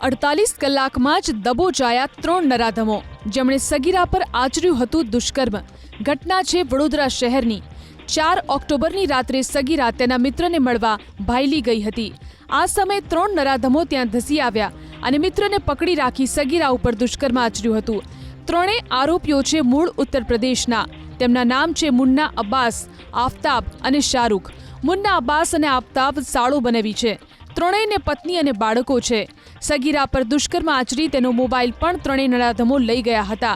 અડતાલીસ કલાકમાં જ દબોચાયા ત્રણ નરાધમો. જેમણે સગીરા પર આચર્યું હતું દુષ્કર્મ. ઘટના છે વડોદરા શહેરની. ચાર ઓક્ટોબરની રાત્રે સગીરા તેના મિત્રને મળવા ભાયલી ગઈ હતી. આ સમયે ત્રણ નરાધમો ત્યાં ધસી આવ્યા અને મિત્રને પકડી રાખી સગીરા ઉપર દુષ્કર્મ આચર્યું હતું. ત્રણેય આરોપીઓ છે મૂળ ઉત્તર પ્રદેશના તેમના નામ છે મુન્ના અબ્બાસ, આફતાબ અને શાહરૂખ. મુન્ના અબ્બાસ અને આફતાબ સાળો બનાવી છે. ત્રણેયને પત્ની અને બાળકો છે. સગીરા પર દુષ્કર્મ આચરી તેનો મોબાઈલ પણ ત્રણેય નરાધમો લઈ ગયા હતા.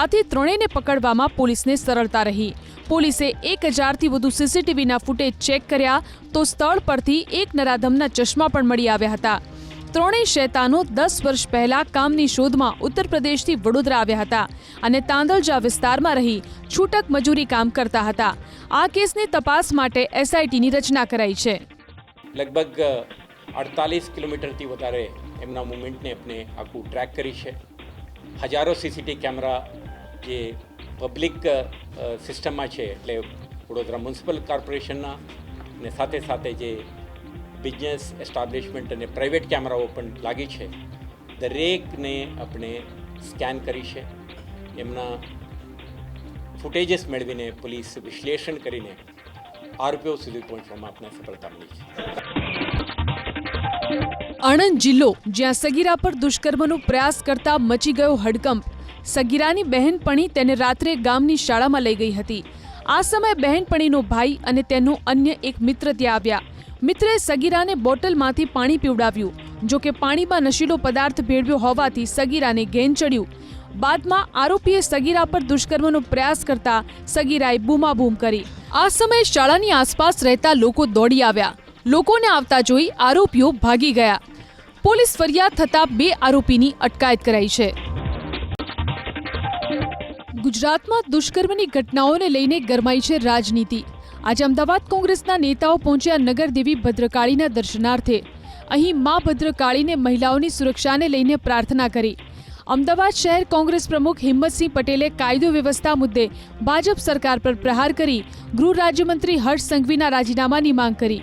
આથી ત્રણેયને પકડવામાં પોલીસને સરળતા રહી. પોલીસે એક હજારથી વધુ સીસીટીવીના ફૂટેજ ચેક કર્યા તો સ્થળ પરથી એક નરાધમના ચશ્મા પણ મળી આવ્યા હતા. ત્રણેય શૈતાનો દસ વર્ષ પહેલા કામની શોધમાં ઉત્તર પ્રદેશથી વડોદરા આવ્યા હતા અને તાંદલજા વિસ્તારમાં રહી છૂટક મજૂરી કામ કરતા હતા. આ કેસની તપાસ માટે એસઆઈટીની રચના કરાઈ છે. લગભગ અડતાલીસ કિલોમીટરથી વધારે એમના મુવમેન્ટને આપણે આખું ટ્રેક કરી છે. હજારો સીસીટીવી કેમેરા જે પબ્લિક સિસ્ટમમાં છે, એટલે વડોદરા મ્યુનિસિપલ કોર્પોરેશનના અને સાથે સાથે જે બિઝનેસ એસ્ટાબ્લિશમેન્ટ અને પ્રાઇવેટ કેમેરાઓ પણ લાગી છે. દરેકને આપણે સ્કેન કરી છે. એમના ફૂટેજીસ મેળવીને પોલીસ વિશ્લેષણ કરીને આરોપીઓ સુધી પહોંચવામાં આપણે સફળતા મળી છે. આણંદ જિલ્લો, જ્યાં સગીરા પર દુષ્કર્મનો પ્રયાસ કરતા મચી ગયો હડકંપ. સગીરાની બહેનપણી તેને રાત્રે ગામની શાળામાં લઈ ગઈ હતી. આ સમયે બહેનપણીનો ભાઈ અને તેનો અન્ય એક મિત્ર ત્યાં આવ્યા. મિત્રે સગીરાને બોટલમાંથી પાણી પીવડાવ્યું. જો કે પાણીમાં નશીલો પદાર્થ ભેળવ્યો હોવાથી સગીરાને ઘેન ચડ્યું. બાદમાં આરોપીએ સગીરા પર દુષ્કર્મનો પ્રયાસ કરતા સગીરાએ બૂમાબૂમ કરી. આ સમયે શાળાની આસપાસ રહેતા લોકો દોડી આવ્યા. લોકોને આવતા જોઈ આરોપીઓ ભાગી ગયા. પોલીસ ફરિયાદ થતાં બે આરોપીની અટકાયત કરાઈ છે. ગુજરાતમાં દુષ્કર્મની ઘટનાઓને લઈને ગરમાઈ છે રાજનીતિ. આજે અમદાવાદ કોંગ્રેસના નેતાઓ પહોંચ્યા નગરદેવી ભદ્રકાળીના દર્શનાર્થે. અહીં મા ભદ્રકાળીને મહિલાઓની સુરક્ષાને લઈને પ્રાર્થના કરી. અમદાવાદ શહેર કોંગ્રેસ પ્રમુખ હિંમતસિંહ પટેલે કાયદો વ્યવસ્થા મુદ્દે ભાજપ સરકાર પર પ્રહાર કરી ગૃહ રાજ્યમંત્રી હર્ષ સંઘવીના રાજીનામાની માંગ કરી.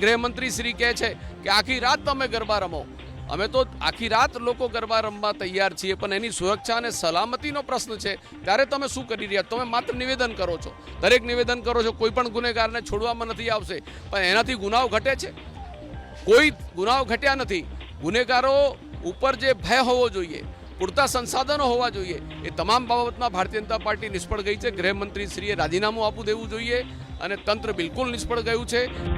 ગૃહમંત્રી શ્રી કહે છે કે આખી રાત તમે ગરબા રમો. અમે તો આખી રાત લોકો ગરબા રમવા તૈયાર છીએ, પણ એની સુરક્ષા અને સલામતીનો પ્રશ્ન છે. ત્યારે તમે શું કરી રહ્યા? તમે માત્ર નિવેદન કરો છો. દરેક નિવેદન કરો છો, કોઈ પણ ગુનેગારને છોડવામાં નથી આવશે. પણ એનાથી ગુનાઓ ઘટે છે? કોઈ ગુનાઓ ઘટ્યા નથી. ગુનેગારો ઉપર જે ભય હોવો જોઈએ, પૂરતા સંસાધનો હોવા જોઈએ, એ તમામ બાબતમાં ભારતીય જનતા પાર્ટી નિષ્ફળ ગઈ છે. ગૃહમંત્રી શ્રીએ રાજીનામું આપવું દેવું જોઈએ અને તંત્ર બિલકુલ નિષ્ફળ ગયું છે.